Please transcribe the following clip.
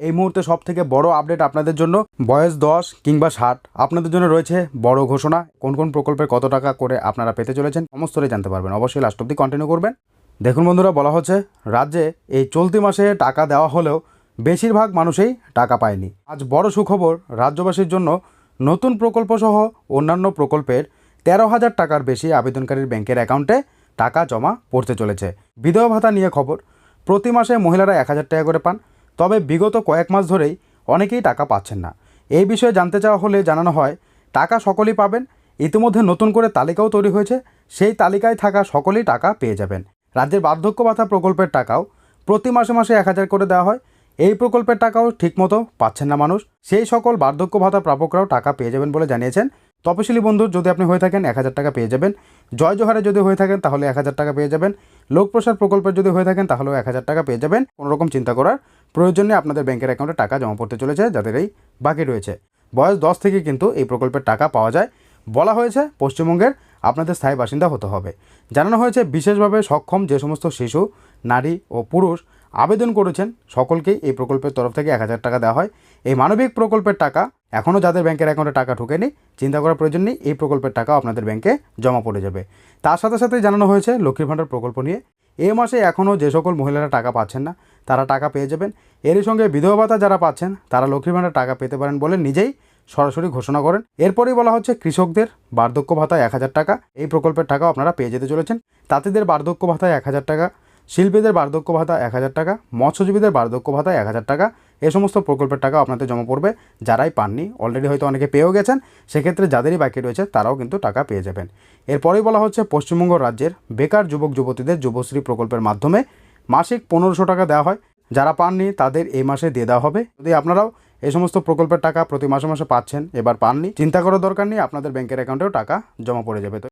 এই মুহূর্তে সব থেকে বড় আপডেট আপনাদের জন্য বয়স দশ কিংবা ষাট। আপনাদের জন্য রয়েছে বড় ঘোষণা, কোন কোন প্রকল্পের কত টাকা করে আপনারা পেতে চলেছেন সমস্তটাই জানতে পারবেন। অবশ্যই লাস্ট অব্দি কন্টিনিউ করবেন। দেখুন বন্ধুরা, বলা হচ্ছে, রাজ্যে এই চলতি মাসে টাকা দেওয়া হলেও বেশিরভাগ মানুষই টাকা পায়নি। আজ বড় সুখবর, রাজ্যবাসীর জন্য নতুন প্রকল্প সহ অন্যান্য প্রকল্পের তেরো হাজার টাকার বেশি আবেদনকারীর ব্যাংকের অ্যাকাউন্টে টাকা জমা পড়তে চলেছে। বিধবা ভাতা নিয়ে খবর, প্রতি মাসে মহিলারা এক হাজার টাকা করে পান তবে বিগত কয়েক মাস ধরেই অনেকেই টাকা পাচ্ছেন না। এই বিষয়ে জানতে চাওয়া হলে জানানো হয়, টাকা সকলেই পাবেন, ইতিমধ্যে নতুন করে তালিকাও তৈরি হয়েছে, সেই তালিকায় থাকা সকলেই টাকা পেয়ে যাবেন। রাজ্যের বার্ধক্য ভাতা প্রকল্পের টাকাও প্রতি মাসে মাসে এক হাজার করে দেওয়া হয়। এই প্রকল্পের টাকাও ঠিকমতো পাচ্ছেন না মানুষ, সেই সকল বার্ধক্য ভাতা প্রাপকরাও টাকা পেয়ে যাবেন বলে জানিয়েছেন তপশিলি বন্ধু, যদি আপনি হয়ে থাকেন, এক হাজার টাকা পেয়ে যাবেন। জয় জোহারে যদি হয়ে থাকেন, তাহলে এক হাজার টাকা পেয়ে যাবেন। লোকপ্রসার প্রকল্পের যদি হয়ে থাকেন, তাহলেও এক হাজার টাকা পেয়ে যাবেন। কোনো রকম চিন্তা করার প্রয়োজন আপনাদের ব্যাংকের অ্যাকাউন্টে টাকা জমা পড়তে চলেছে, যাদের এই বাকি রয়েছে। বয়স দশ থেকে কিন্তু এই প্রকল্পের টাকা পাওয়া যায়। বলা হয়েছে, পশ্চিমবঙ্গের আপনাদের স্থায়ী বাসিন্দা হতে হবে। জানানো হয়েছে, বিশেষভাবে সক্ষম যে সমস্ত শিশু, নারী ও পুরুষ আবেদন করেছেন, সকলকেই এই প্রকল্পের তরফ থেকে এক হাজার টাকা দেওয়া হয়। এই মানবিক প্রকল্পের টাকা এখনও যাদের ব্যাংকের অ্যাকাউন্টে টাকা ঢুকেনি, চিন্তা করার প্রয়োজন নেই, এই প্রকল্পের টাকা আপনাদের ব্যাংকে জমা পড়ে যাবে। তার সাথে সাথে জানানো হয়েছে, লক্ষ্মীর ভাণ্ডার প্রকল্প নিয়ে এই মাসে এখনও যে সকল মহিলারা টাকা পাচ্ছেন না, তারা টাকা পেয়ে যাবেন। এরই সঙ্গে বিধবা ভাতা যারা পাচ্ছেন, তারা লক্ষ্মীর ভাণ্ডার টাকা পেতে পারেন বলে নিজেই সরাসরি ঘোষণা করেন। এরপরেই বলা হচ্ছে, কৃষকদের বার্ধক্য ভাতা এক হাজার টাকা, এই প্রকল্পের টাকাও আপনারা পেয়ে যেতে চলেছেন। তাঁতিদের বার্ধক্য ভাতা এক হাজার টাকা, শিল্পীদের বার্ধক্য ভাতা এক হাজার টাকা, মৎস্যজীবীদের বার্ধক্য ভাতা এক হাজার টাকা এ সমস্ত প্রকল্পের টাকা আপনাদের জমা পড়বে। যারাই পাননি অলরেডি হয়তো অনেকে পেয়েও গেছেন, সেক্ষেত্রে যাদেরই বাকি রয়েছে, তারাও কিন্তু টাকা পেয়ে যাবেন। এরপরেই বলা হচ্ছে, পশ্চিমবঙ্গ রাজ্যের বেকার যুবক যুবতীদের যুবশ্রী প্রকল্পের মাধ্যমে মাসিক পনেরোশো টাকা দেওয়া হয়। যারা পাননি, তাদের এই মাসে দিয়ে দেওয়া হবে। যদি আপনারাও এই সমস্ত প্রকল্পের টাকা প্রতি মাসে মাসে পাচ্ছেন, এবার পাননি, চিন্তা করার দরকার নেই, আপনাদের ব্যাংকের অ্যাকাউন্টেও টাকা জমা পড়ে যাবে। তো